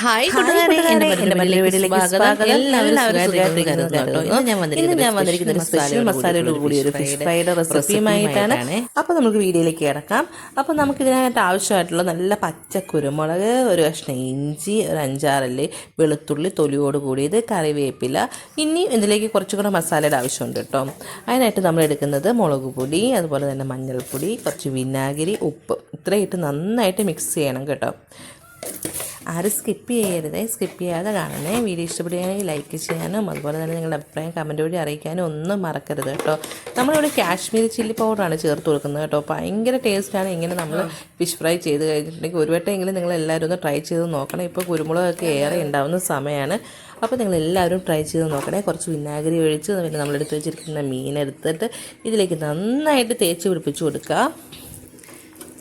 Hi കൂട്ടുകാരെ, മറ്റൊരു സ്വാഗതം. എല്ലാവരും കേട്ടോ. ഇന്ന് ഞാൻ വന്നിരിക്കുന്നത് ഞാൻ വന്നിരിക്കുന്ന ഒരു സ്പെഷ്യൽ മസാലയോട് കൂടി ഒരു ഫിഷ് ഫ്രൈഡ് റെസിപ്പിയുമായിട്ടാണ് അപ്പോൾ നമുക്ക് വീഡിയോയിലേക്ക് കിടക്കാം. അപ്പോൾ നമുക്ക് ഇതിനായിട്ട് ആവശ്യമായിട്ടുള്ള നല്ല പച്ച കുരുമുളക് ഒരു കഷ്ണം ഇഞ്ചി ഒരു അഞ്ചാറല്ലി വെളുത്തുള്ളി തൊലിയോട് കൂടിയത് കറിവേപ്പില. ഇനി ഇതിലേക്ക് കുറച്ചും കൂടെ മസാലയുടെ ആവശ്യമുണ്ട് കേട്ടോ. അതിനായിട്ട് നമ്മൾ എടുക്കുന്നത് മുളക് പൊടി അതുപോലെ തന്നെ മഞ്ഞൾപ്പൊടി കുറച്ച് വിനാഗിരി ഉപ്പ്. ഇത്രയിട്ട് നന്നായിട്ട് മിക്സ് ചെയ്യണം കേട്ടോ. ആരും സ്കിപ്പ് ചെയ്യരുതേ. സ്കിപ്പ് ചെയ്യാതെ കാണണേ. വീഡിയോ ഇഷ്ടപ്പെടുകയാണെങ്കിൽ ലൈക്ക് ചെയ്യാനും അതുപോലെ തന്നെ നിങ്ങളുടെ അഭിപ്രായം കമന്റ് വഴി അറിയിക്കാനും ഒന്നും മറക്കരുത് കേട്ടോ. നമ്മളിവിടെ കാശ്മീരി ചില്ലി പൗഡറാണ് ചേർത്ത് കൊടുക്കുന്നത് കേട്ടോ. ഭയങ്കര ടേസ്റ്റാണ് ഇങ്ങനെ നമ്മൾ ഫിഷ് ഫ്രൈ ചെയ്ത് കഴിഞ്ഞിട്ടുണ്ടെങ്കിൽ ഒരു വട്ടമെങ്കിലും നിങ്ങൾ എല്ലാവരും ഒന്ന് ട്രൈ ചെയ്ത് നോക്കണം. ഇപ്പോൾ കുരുമുളകൊക്കെ ഏറെ ഉണ്ടാവുന്ന സമയമാണ് അപ്പോൾ നിങ്ങൾ എല്ലാവരും ട്രൈ ചെയ്ത് നോക്കണേ. കുറച്ച് വിനാഗിരി ഒഴിച്ച് പിന്നെ നമ്മളെടുത്ത് വെച്ചിരിക്കുന്ന മീൻ എടുത്തിട്ട് ഇതിലേക്ക് നന്നായിട്ട് തേച്ച് പിടിപ്പിച്ച് കൊടുക്കുക.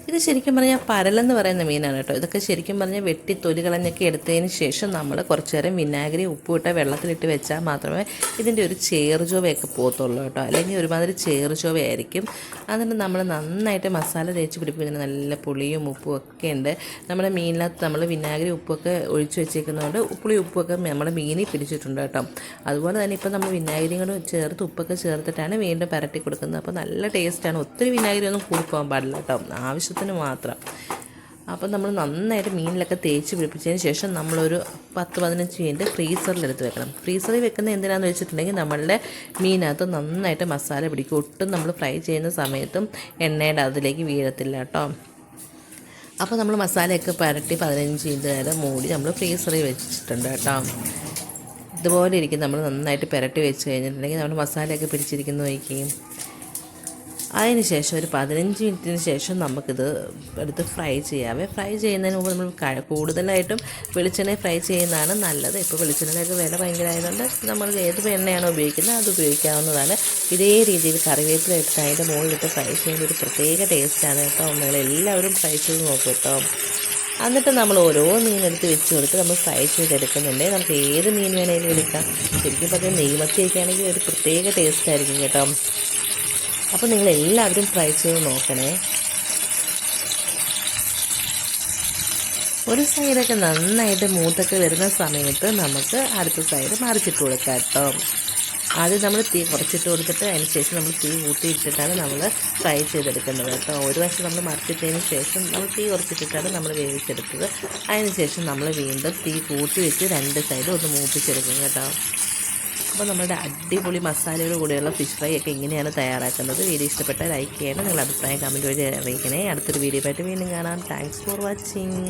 ഇത് ശരിക്കും പറഞ്ഞാൽ പരലെന്ന് പറയുന്ന മീനാണ് കേട്ടോ. ഇതൊക്കെ ശരിക്കും പറഞ്ഞാൽ വെട്ടി തൊലി കളഞ്ഞൊക്കെ എടുത്തതിന് ശേഷം നമ്മൾ കുറച്ച് നേരം വിനാഗിരി ഉപ്പിട്ട വെള്ളത്തിലിട്ട് വെച്ചാൽ മാത്രമേ ഇതിന്റെ ഒരു ചേറുചോവയൊക്കെ പോകത്തുള്ളൂ കേട്ടോ. അല്ലെങ്കിൽ ഒരുമാതിരി ചേറുചോവയായിരിക്കും. അതുകൊണ്ട് നമ്മൾ നന്നായിട്ട് മസാല തേച്ച് പിടിപ്പിക്കുന്ന നല്ല പുളിയും ഉപ്പും ഒക്കെ ഉണ്ട്. നമ്മുടെ മീനിനകത്ത് നമ്മൾ വിനാഗിരി ഉപ്പൊക്കെ ഒഴിച്ച് വെച്ചേക്കുന്നതുകൊണ്ട് പുളി ഉപ്പൊക്കെ നമ്മൾ മീനിൽ പിടിച്ചിട്ടുണ്ട് കേട്ടോ. അതുപോലെ തന്നെ ഇപ്പോൾ നമ്മൾ വിനാഗിരിയും കൂടെ ചേർത്ത് ഉപ്പൊക്കെ ചേർത്തിട്ടാണ് വീണ്ടും പരട്ടി കൊടുക്കുന്നത്. അപ്പോൾ നല്ല ടേസ്റ്റാണ്. ഒത്തിരി വിനാഗിരി ഒന്നും കൂടി പോകാൻ പാടില്ല കേട്ടോ. ആവശ്യത്തിന് മാത്രം. അപ്പോൾ നമ്മൾ നന്നായിട്ട് മീനിലൊക്കെ തേച്ച് പിടിപ്പിച്ചതിന് ശേഷം നമ്മളൊരു പത്ത് പതിനഞ്ച് മിനിറ്റ് ഫ്രീസറിൽ എടുത്ത് വെക്കണം. ഫ്രീസറിൽ വെക്കുന്നത് എന്തിനാണെന്ന് വെച്ചിട്ടുണ്ടെങ്കിൽ നമ്മളുടെ മീനകത്ത് നന്നായിട്ട് മസാല പിടിക്കും. ഒട്ടും നമ്മൾ ഫ്രൈ ചെയ്യുന്ന സമയത്തും എണ്ണയുടെ അതിലേക്ക് വീഴത്തില്ല കേട്ടോ. അപ്പോൾ നമ്മൾ മസാലയൊക്കെ പരട്ടി പതിനഞ്ച് മിനിറ്റ് നേരം മൂടി നമ്മൾ ഫ്രീസറിൽ വെച്ചിട്ടുണ്ട് കേട്ടോ. ഇതുപോലെ ഇരിക്കും. നമ്മൾ നന്നായിട്ട് പുരട്ടി വെച്ച് കഴിഞ്ഞിട്ടുണ്ടെങ്കിൽ നമ്മൾ മസാലയൊക്കെ പിടിച്ചിരിക്കുന്ന വയ്ക്കുകയും അതിന് ശേഷം ഒരു പതിനഞ്ച് മിനിറ്റിന് ശേഷം നമുക്കിത് എടുത്ത് ഫ്രൈ ചെയ്യാവേ. ഫ്രൈ ചെയ്യുന്നതിന് മുമ്പ് നമ്മൾ കൂടുതലായിട്ടും വെളിച്ചെണ്ണ ഫ്രൈ ചെയ്യുന്നതാണ് നല്ലത്. ഇപ്പോൾ വെളിച്ചെണ്ണയൊക്കെ വില ഭയങ്കര ആയതുകൊണ്ട് നമ്മൾ ഏത് എണ്ണയാണോ ഉപയോഗിക്കുന്നത് അത് ഉപയോഗിക്കാവുന്നതാണ്. ഇതേ രീതിയിൽ കറിവേപ്പില ഇട്ട് അതിന്റെ മുകളിലിട്ട് ഫ്രൈ ചെയ്യുന്ന ഒരു പ്രത്യേക ടേസ്റ്റാണ് കേട്ടോ. നിങ്ങൾ എല്ലാവരും ഫ്രൈ ചെയ്ത് നോക്കും കേട്ടോ. എന്നിട്ട് നമ്മൾ ഓരോ മീനെടുത്ത് വെച്ച് കൊടുത്ത് നമ്മൾ ഫ്രൈ ചെയ്തെടുക്കുന്നുണ്ട്. നമുക്ക് ഏത് മീൻ വേണമെങ്കിലും എടുക്കാം. ശരിക്കും പറഞ്ഞാൽ നെയ്മത്തിയൊക്കെ ആണെങ്കിൽ ഒരു പ്രത്യേക ടേസ്റ്റ് ആയിരിക്കും കേട്ടോ. അപ്പോൾ നിങ്ങൾ എല്ലാവരും ട്രൈ ചെയ്ത് നോക്കണേ. ഒരു സൈഡൊക്കെ നന്നായിട്ട് മൂത്തൊക്കെ വരുന്ന സമയത്ത് നമുക്ക് അടുത്ത സൈഡ് മറിച്ചിട്ട് കൊടുക്കാം കേട്ടോ. ആദ്യം നമ്മൾ തീ കുറച്ചിട്ട് കൊടുത്തിട്ട് അതിന് ശേഷം നമ്മൾ തീ കൂട്ടിയിട്ടിട്ടാണ് നമ്മൾ ഫ്രൈ ചെയ്തെടുക്കുന്നത് കേട്ടോ. ഒരു വശം നമ്മൾ മറിച്ചിട്ടതിന് ശേഷം നമ്മൾ തീ കുറച്ചിട്ടിട്ടാണ് നമ്മൾ വേവിച്ചെടുത്തത്. അതിന് ശേഷം നമ്മൾ വീണ്ടും തീ കൂട്ടി വെച്ച് രണ്ട് സൈഡും ഒന്ന് മൂപ്പിച്ചെടുക്കും കേട്ടോ. അപ്പോൾ നമ്മുടെ അടിപൊളി മസാലയോട് കൂടിയുള്ള ഫിഷ് ഫ്രൈ ഒക്കെ ഇങ്ങനെയാണ് തയ്യാറാക്കുന്നത്? വീഡിയോ ഇഷ്ടപ്പെട്ട ലൈക്ക് ചെയ്യണം. നിങ്ങളുടെ അഭിപ്രായം കമന്റ് വഴി അറിയിക്കണേ. അടുത്തൊരു വീഡിയോ ആയിട്ട് വീണ്ടും കാണാം. Thanks for watching